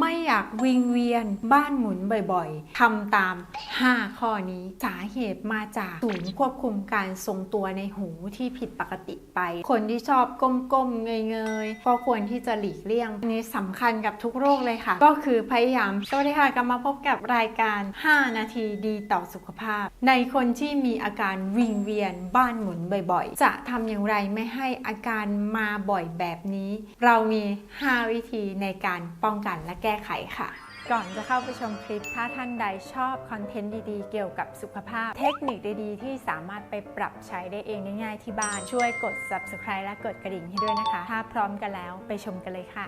ไม่อยากวิงเวียนบ้านหมุนบ่อยๆทำตาม 5 ข้อนี้สาเหตุมาจากศูนย์ควบคุมการทรงตัวในหูที่ผิดปกติไป คนที่ชอบก้มๆเงยๆก็ควรที่จะหลีกเลี่ยงอันนี้สำคัญกับทุกโรคเลยค่ะ ก็คือพยายามสวัสดีค่ะกลับมาพบกับรายการ 5 นาทีดีต่อสุขภาพ ในคนที่มีอาการวิงเวียนบ้านหมุนบ่อยๆ จะทำอย่างไรไม่ให้อาการมาบ่อยแบบนี้ เรามี 5 วิธีในการป้องกันและแก้ไขค่ะ ก่อนจะเข้าไปชมคลิป ถ้าท่านใดชอบคอนเทนต์ดีๆ เกี่ยวกับสุขภาพ เทคนิคดีๆ ที่สามารถไปปรับใช้ได้เองง่ายๆที่บ้าน ช่วยกด subscribe และกดกระดิ่งให้ด้วยนะคะ ถ้าพร้อมกันแล้วไปชมกันเลยค่ะ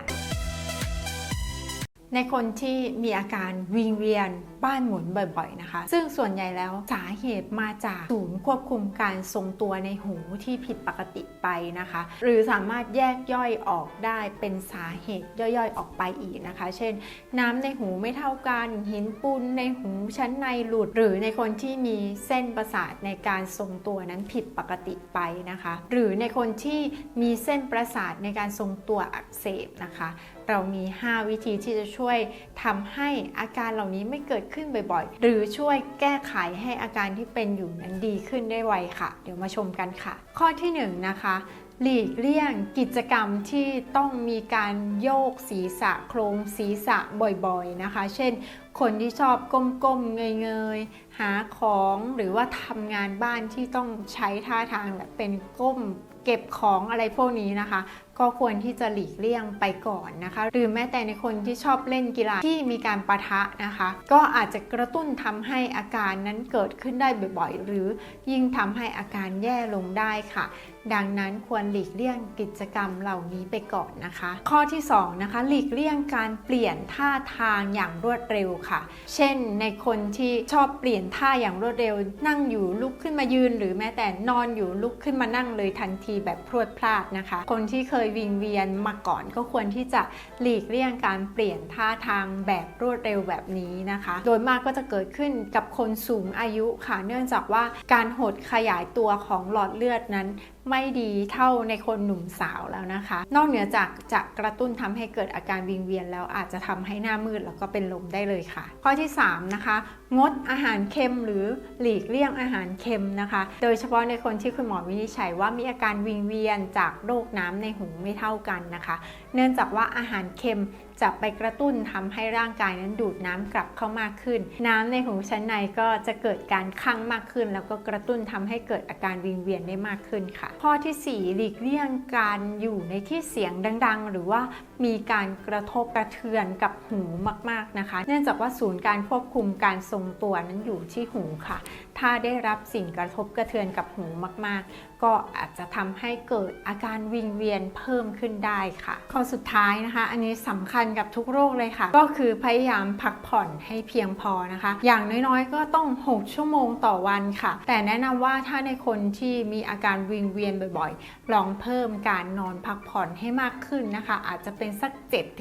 ในคนที่มีอาการวิงเวียนบ้านหมุนบ่อยๆนะคะ ซึ่งส่วนใหญ่แล้วสาเหตุมาจากศูนย์ควบคุมการทรงตัวในหูที่ผิดปกติไปนะคะ หรือสามารถแยกย่อยออกได้เป็นสาเหตุย่อยๆออกไปอีกนะคะ เช่น น้ำในหูไม่เท่ากันหินปูนในหูชั้นในหลุด หรือในคนที่มีเส้นประสาทในการทรงตัวนั้นผิดปกติไปนะคะ หรือในคนที่มีเส้นประสาทในการทรงตัวอักเสบนะคะ เรามี 5 วิธีที่จะช่วยทำให้อาการเหล่านี้ไม่เกิดขึ้นบ่อยๆ หรือช่วยแก้ไขให้อาการที่เป็นอยู่นั้นดีขึ้นได้ไวค่ะ เดี๋ยวมาชมกันค่ะ ข้อที่1นะคะหลีกเลี่ยงกิจกรรมที่ต้องมีการโยกศีรษะโครงศีรษะบ่อยๆนะคะ เช่น คนที่ชอบก้มๆเงยๆหาของหรือว่าทำงานบ้านที่ต้องใช้ท่าทางแบบเป็นก้มเก็บของอะไรพวกนี้นะคะ ก็ควรที่จะหลีกเลี่ยงไปก่อนนะคะ หรือแม้แต่ในคนที่ชอบเล่นกีฬาที่มีการปะทะนะคะ ก็อาจจะกระตุ้นทำให้อาการนั้นเกิดขึ้นได้บ่อยๆ หรือยิ่งทำให้อาการแย่ลงได้ค่ะ ดังนั้นควรหลีกเลี่ยงกิจกรรมเหล่านี้ไปก่อนนะคะ ข้อที่2นะคะหลีกเลี่ยงการเปลี่ยนท่าทางอย่างรวดเร็วค่ะ เช่นในคนที่ชอบเปลี่ยนท่าอย่างรวดเร็ว นั่งอยู่ลุกขึ้นมายืน หรือแม้แต่นอนอยู่ลุกขึ้นมานั่งเลยทันทีแบบพรวดพลาดนะคะ คนที่เคยวิงเวียนมาก่อนก็ควรที่จะหลีกเลี่ยงการเปลี่ยนท่าทางแบบรวดเร็วแบบนี้นะคะ โดยมากก็จะเกิดขึ้นกับคนสูงอายุค่ะ เนื่องจากว่าการหดขยายตัวของหลอดเลือดนั้นไม่ดีเท่าในคนหนุ่มสาวแล้วนะคะ นอกเหนือจากจะกระตุ้นทำให้เกิดอาการวิงเวียนแล้วอาจจะทำให้หน้ามืดแล้วก็เป็นลมได้เลยค่ะข้อที่ 3 นะคะ งดอาหารเค็มหรือหลีกเลี่ยงอาหารเค็มนะคะ โดยเฉพาะในคนที่คุณหมอวินิจฉัยว่ามีอาการวิงเวียนจากโรคน้ำในหูไม่เท่ากันนะคะ เนื่องจากว่าอาหารเค็ม จะไปกระตุ้นทำให้ร่างกายนั้นดูดน้ำกลับเข้ามากขึ้น น้ำในหูชั้นในก็จะเกิดการคั่งมากขึ้น แล้วก็กระตุ้นทำให้เกิดอาการวิงเวียนได้มากขึ้นค่ะ ข้อที่ 4 หลีกเลี่ยงการอยู่ในที่เสียงดัง ๆ หรือว่ามีการกระทบกระเทือนกับหูมากๆนะคะ เนื่องจากว่าศูนย์การควบคุมการทรงตัวนั้นอยู่ที่หูค่ะ ถ้าได้รับสิ่งกระทบกระเทือนกับหูมาก ๆ ก็อาจจะทำให้เกิดอาการวิงเวียนเพิ่มขึ้นได้ค่ะ ข้อสุดท้ายนะคะ อันนี้สำคัญกับทุกโรคเลยค่ะ ก็คือพยายามพักผ่อนให้เพียงพอนะคะ อย่างน้อยๆ ก็ต้อง 6 ชั่วโมงต่อวันค่ะ แต่แนะนำว่าถ้าในคนที่มีอาการวิงเวียนบ่อยๆ ลองเพิ่มการนอนพักผ่อนให้มากขึ้นนะคะ อาจจะเป็นสัก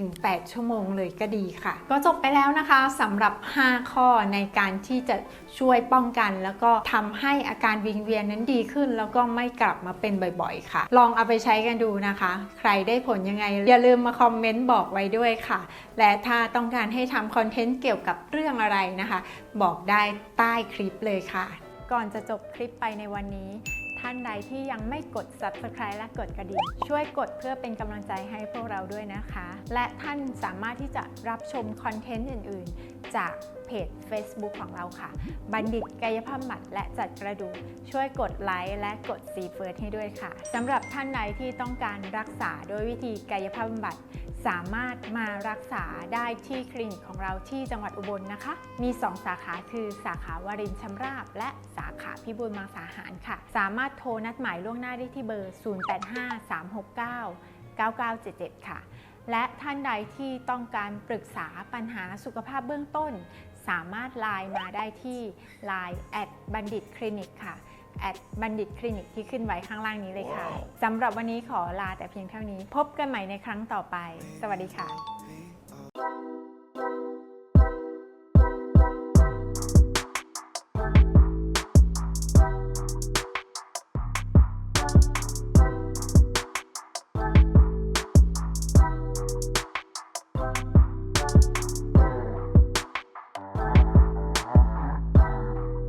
7-8 ชั่วโมงเลยก็ดีค่ะ ก็จบไปแล้วนะคะสำหรับ 5 ข้อในการที่จะช่วยป้องกันแล้วก็ทำให้อาการวิงเวียนนั้นดีขึ้น แล้วก็ไม่กลับมาเป็นบ่อยๆ ค่ะ ลองเอาไปใช้กันดูนะคะ ใครได้ผลยังไง อย่าลืมมาคอมเมนต์บอกไว้ด้วยค่ะ และถ้าต้องการให้ทำคอนเทนต์เกี่ยวกับเรื่องอะไรนะคะ บอกได้ใต้คลิปเลยค่ะ ก่อนจะจบคลิปไปในวันนี้ท่านใดที่ยังไม่กด subscribe และกดกระดิ่ง ช่วยกดเพื่อเป็นกำลังใจให้พวกเราด้วยนะคะ และท่านสามารถที่จะรับชมคอนเทนต์อื่น ๆ จากเพจ Facebook ของเราค่ะ บัณฑิตกายภาพบำบัดและจัดกระดูกช่วยกดไลค์และกดซีเฟิร์สให้ด้วยค่ะสำหรับท่านใดที่ต้องการรักษาโดยวิธีกายภาพบำบัดสามารถมารักษาได้ที่คลินิกของเราที่จังหวัดอุบลนะคะ มี 2 สาขาคือสาขาวารินชำราบ และสาขาพิบูลมังสาหารค่ะ สามารถโทรนัดหมายล่วงหน้าได้ที่เบอร์ 0853699977 ค่ะ และท่านใดที่ต้องการปรึกษาปัญหาสุขภาพเบื้องต้น สามารถไลน์มาได้ที่ Line แอดบัณฑิตคลินิกค่ะแอดบัณฑิตคลินิกที่ขึ้นไว้ข้างล่างนี้เลยค่ะสำหรับวันนี้ขอลาแต่เพียงเท่านี้ พบกันใหม่ในครั้งต่อไป สวัสดีค่ะ